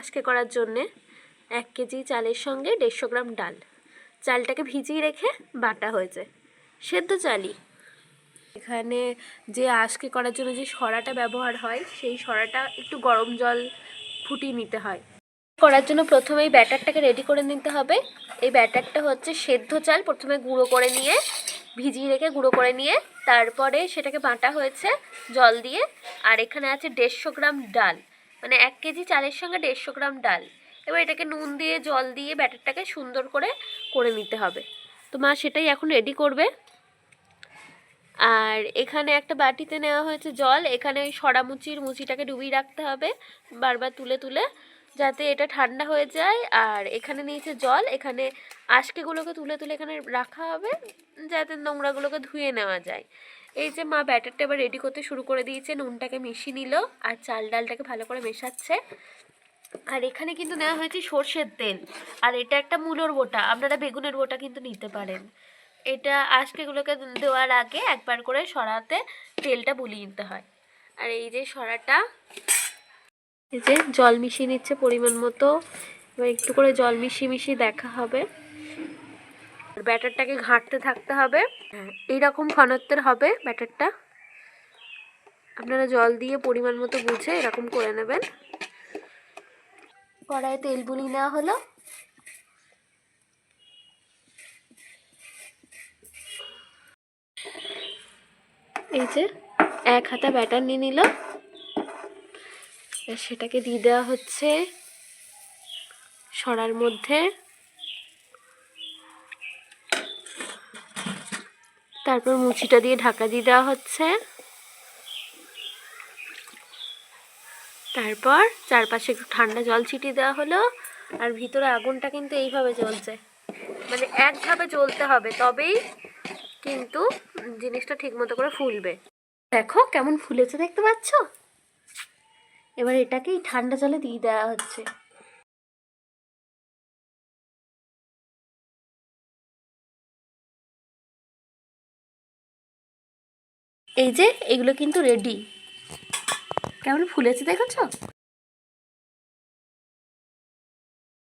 আজকে করার জন্যে এক কেজি চালের সঙ্গে দেড়শো গ্রাম ডাল। চালটাকে ভিজিয়ে রেখে বাটা হয়েছে। সেদ্ধ চালই। এখানে যে আজকে করার জন্য যে সরাটা ব্যবহার হয়, সেই সরাটা একটু গরম জল ফুটিয়ে নিতে হয়। করার জন্য প্রথমে এই ব্যাটারটাকে রেডি করে নিতে হবে। এই ব্যাটারটা হচ্ছে সেদ্ধ চাল। প্রথমে গুঁড়ো করে নিয়ে, ভিজিয়ে রেখে গুঁড়ো করে নিয়ে, তারপরে সেটাকে বাটা হয়েছে জল দিয়ে। আর এখানে আছে দেড়শো গ্রাম ডাল। মানে এক কেজি চালের সঙ্গে দেড়শো গ্রাম ডাল। এবার এটাকে নুন দিয়ে, জল দিয়ে ব্যাটারটাকে সুন্দর করে করে নিতে হবে। তো মা সেটাই এখন রেডি করবে। আর এখানে একটা বাটিতে নেওয়া হয়েছে জল। এখানে ওই সরা মুচির মুচিটাকে ডুবিয়ে রাখতে হবে বারবার তুলে তুলে, যাতে এটা ঠান্ডা হয়ে যায়। আর এখানে নিয়েছে জল। এখানে আশকেগুলোকে তুলে তুলে এখানে রাখা হবে, যাতে নোংরাগুলোকে ধুয়ে নেওয়া যায়। এই যে মা ব্যাটারটা এবার রেডি করতে শুরু করে দিয়েছে, নুনটাকে মিশিয়ে নিল আর চাল ডালটাকে ভালো করে মেশাচ্ছে। আর এখানে কিন্তু নেওয়া হয়েছে সর্ষের তেল। আর এটা একটা মূলোর বোটা, আপনারা বেগুনের বোটা কিন্তু নিতে পারেন। এটা আজকেগুলোকে দেওয়ার আগে একবার করে সরাতে তেলটা বুলিয়ে নিতে হয়। আর এই যে সরাটা, এই যে জল মিশিয়ে নিচ্ছে পরিমাণ মতো। এবার একটু করে জল মিশিয়ে মিশিয়ে দেখা হবে। ব্যাটারটাকে ঘাঁটতে থাকতে হবে। এইরকম ঘনত্বের হবে ব্যাটারটা। আপনারা জল দিয়ে পরিমাণ মতো বুঝে এরকম করে নেবেন। কড়াইয়ে তেল বুলিয়ে নেওয়া হলো। এই যে এক হাতা ব্যাটার নিয়ে নিল। সেটাকে দিয়ে দেওয়া হচ্ছে সরার মধ্যে। তারপর মুচিটা দিয়ে ঢাকা দিয়ে দেওয়া হচ্ছে। তারপর চারপাশে একটু ঠান্ডা জল ছিটিয়ে দেওয়া হলো। আর ভিতরে আগুনটা কিন্তু এইভাবে জ্বলছে। মানে একভাবে জ্বলতে হবে, তবেই কিন্তু জিনিসটা ঠিক মতো করে ফুলবে। দেখো কেমন ফুলেছে, দেখতে পাচ্ছ? এবার এটাকেই ঠান্ডা জলে দিয়ে দেওয়া হচ্ছে। এই যে এগুলো কিন্তু রেডি কেমন ফুলেছে দেখেছ?